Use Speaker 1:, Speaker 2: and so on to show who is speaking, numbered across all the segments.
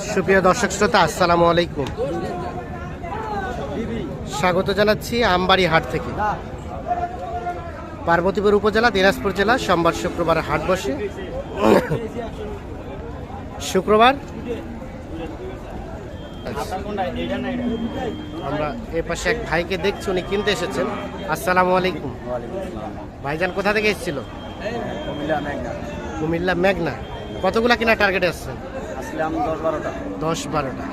Speaker 1: সুপ্রিয় দর্শক শ্রোতা, আসসালামু আলাইকুম। স্বাগত জানাচ্ছি আমবাড়ি হাট থেকে। পার্বতীপুর উপজেলা, দিনাজপুর জেলা, সোমবার শুক্রবার হাট বসে। শুক্রবার? আমরা এ পাশে এক ভাইকে দেখছি, উনি কিনতে এসেছেন। আসসালামু আলাইকুম। ভাইজান কোথা থেকে এসেছিল? কুমিল্লা মেঘনা। কতগুলা কিনা টার্গেট আসছেন?
Speaker 2: আসলাম দশ বারোটা।
Speaker 1: দশ বারোটা।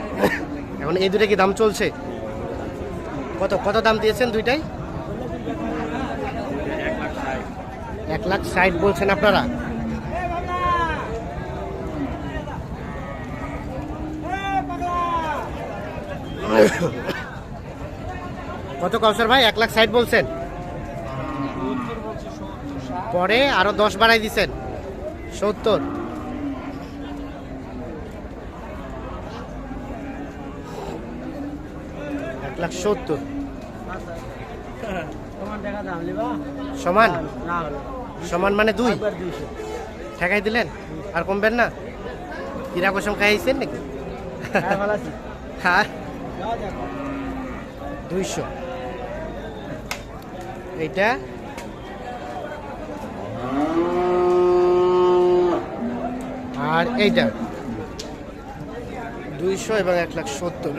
Speaker 1: এখন এই দুটো কি দাম চলছে? কত কত দাম দিয়েছেন দুইটাই? এক লাখ ষাট বলছেন আপনারা। কত কৌশল ভাই? এক লাখ ষাট বলছেন। পরে আরও দশ বাড়াই দিছেন সত্তর। লাখ সত্তর। সমান? সমান মানে দুই? ঠেকাই দিলেন? আর কমবেন না? কিরা কসম খাইছেন নাকি?
Speaker 2: হ্যাঁ
Speaker 1: হ্যাঁ। দুইশো। এইটা? আর এইটা? দুইশো এবং এক লাখ সত্তর।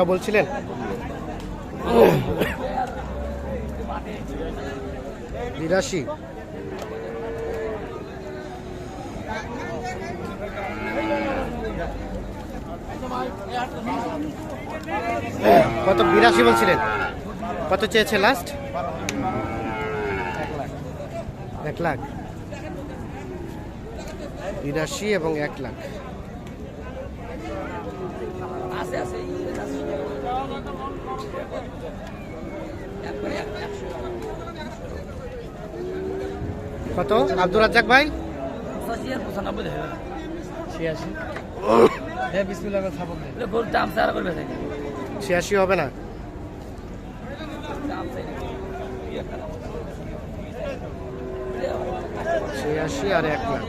Speaker 1: এটা বলছিলেন? বিরাশি। কত বিরাশি বলছিলেন? কত চেয়েছে লাস্ট এক লাখ। বিরাশি এবং এক লাখ। কত? আব্দুল রাজ্জাক ভাই? ছিয়াশি।
Speaker 2: হ্যাঁ বিসমিল্লাহ দাম করবে
Speaker 1: ছিয়াশি হবে না। ছিয়াশি আর এক লাখ।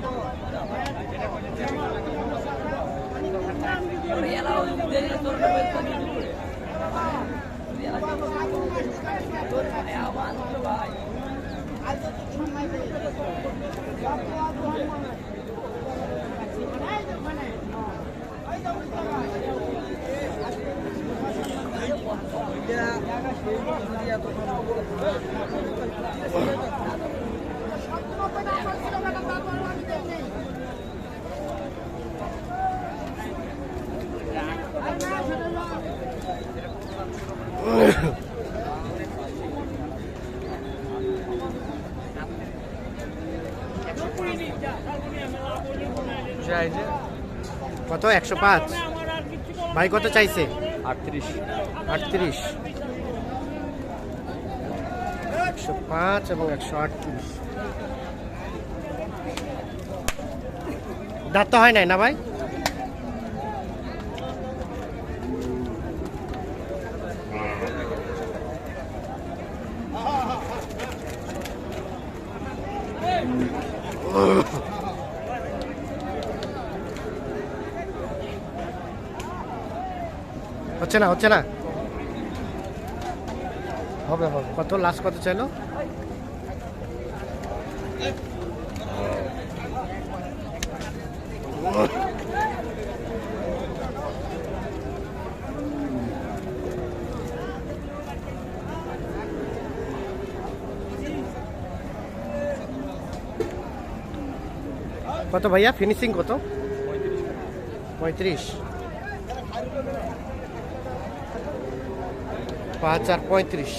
Speaker 1: কত? একশো পাঁচ। ভাই কত চাইছে?
Speaker 2: আটত্রিশ।
Speaker 1: আটত্রিশ। একশো পাঁচ এবং একশো আটত্রিশ। দাঁত তো হয় নাই না ভাই? হচ্ছে না হচ্ছে না?
Speaker 2: হবে হবে।
Speaker 1: কত লাস্ট কত চাইলো? কত ভাইয়া? ফিনিশিং কত? পঁয়ত্রিশ। পাঁচ আর পঁয়ত্রিশ।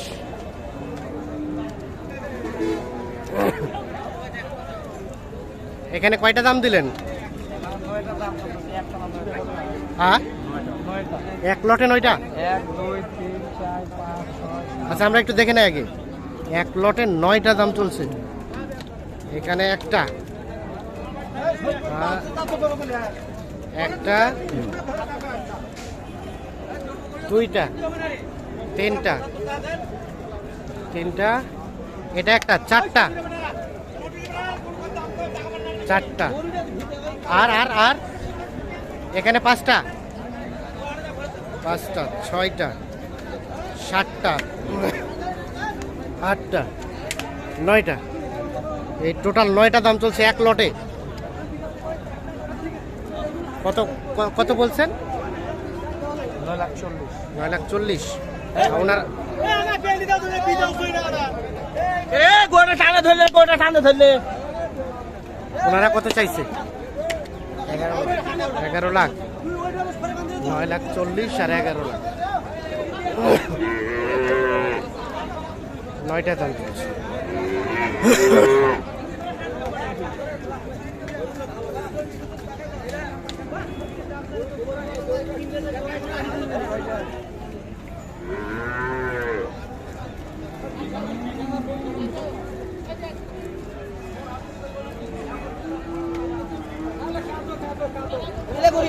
Speaker 1: এখানে কয়টা দাম দিলেন? হ্যাঁ? এক লটে নয়টা? আচ্ছা আমরা একটু দেখে নেই আগে। এক লটে নয়টা দাম চলছে। এখানে একটা। একটা। দুইটা। তিনটা। তিনটা। এটা একটা চারটা। চারটা। আর আর আর? এখানে পাঁচটা? পাঁচটা ছয়টা সাতটা আটটা নয়টা। এই টোটাল নয়টা দাম চলছে এক লটে। কত কত বলছেন?
Speaker 2: নয় লাখ চল্লিশ।
Speaker 1: নয় লাখ চল্লিশ। ওনার
Speaker 2: এ গোটা টানা ধরলে গোটা টানা ধরলে।
Speaker 1: ওনারা কত চাইছে? এগারো লাখ। নয় লাখ চল্লিশ আর এগারো লাখ। নয়টা দাম চলছে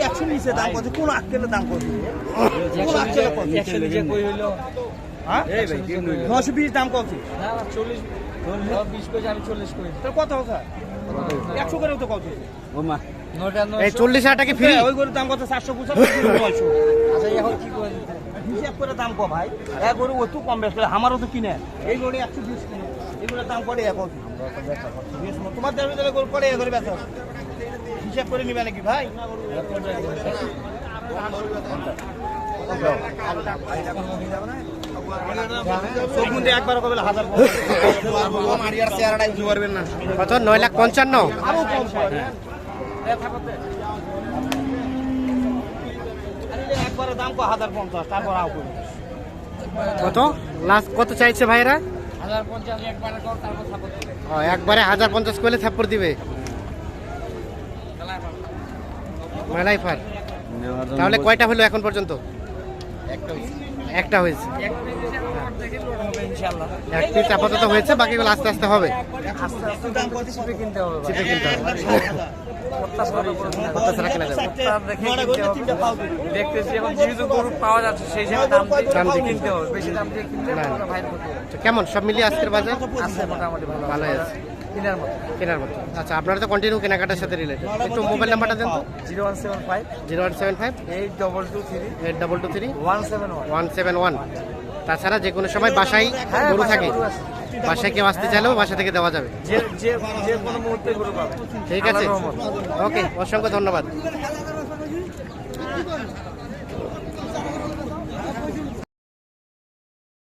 Speaker 3: একশো নিচে দাম কত? কোন আক্কেলের দাম কত? কোন
Speaker 2: হইল
Speaker 3: হ্যাঁ? নশো বিশ দাম কত?
Speaker 2: চল্লিশ
Speaker 3: কত কথা একশো করে তো কত?
Speaker 1: এই চল্লিশ হাজার টাকা ফ্রি
Speaker 3: ওই গরুর দাম কত? চারশো
Speaker 2: আচ্ছা এখন কি করে
Speaker 3: হিসাব করে দাম কম ভাই। এক গরু ও তো কম বেশ করে আমারও তো কিনে। এই গরু একশো বিশ কিনে। এগুলোর দাম বেশ মতো। তোমার দেড় গরু পড়ে এ করে বেচা হিসাব করে নিবে নাকি ভাই? না
Speaker 1: কত? নয় লাখ পঞ্চান্ন? লাস্ট কত চাইছে ভাইরা?
Speaker 2: একবার
Speaker 1: হাজার পঞ্চাশ করলে থাপ্পড় দিবে। মেলাই ফার তাহলে কয়টা হলো এখন পর্যন্ত? একটা হয়েছে। এক পিস আপাতত হয়েছে বাকিগুলো আস্তে আস্তে হবে?
Speaker 2: আস্তে আস্তে দাম কত? চিপে কিনতে হবে
Speaker 1: কেমন? সব মিলিয়ে আজকের বাজার?
Speaker 2: আছে মোটামুটি ভালো
Speaker 1: আছে।
Speaker 2: কেনার মতো।
Speaker 1: কেনার মতো। আচ্ছা আপনারা তো কন্টিনিউ কেনাকাটার সাথে রিলেটেড একটু মোবাইল নাম্বারটা দেন তো।
Speaker 2: Zero one seven five.
Speaker 1: Zero one seven five.
Speaker 2: Eight double two three
Speaker 1: eight double two three
Speaker 2: one seven one.
Speaker 1: One seven one. তাছাড়া যে কোনো সময় বাসায়
Speaker 2: হ্যাঁ,
Speaker 1: গরু থাকে। বাসায় কেউ আসতে চাইলেও বাসা থেকে দেওয়া যাবে। ঠিক আছে। ওকে অসংখ্য ধন্যবাদ।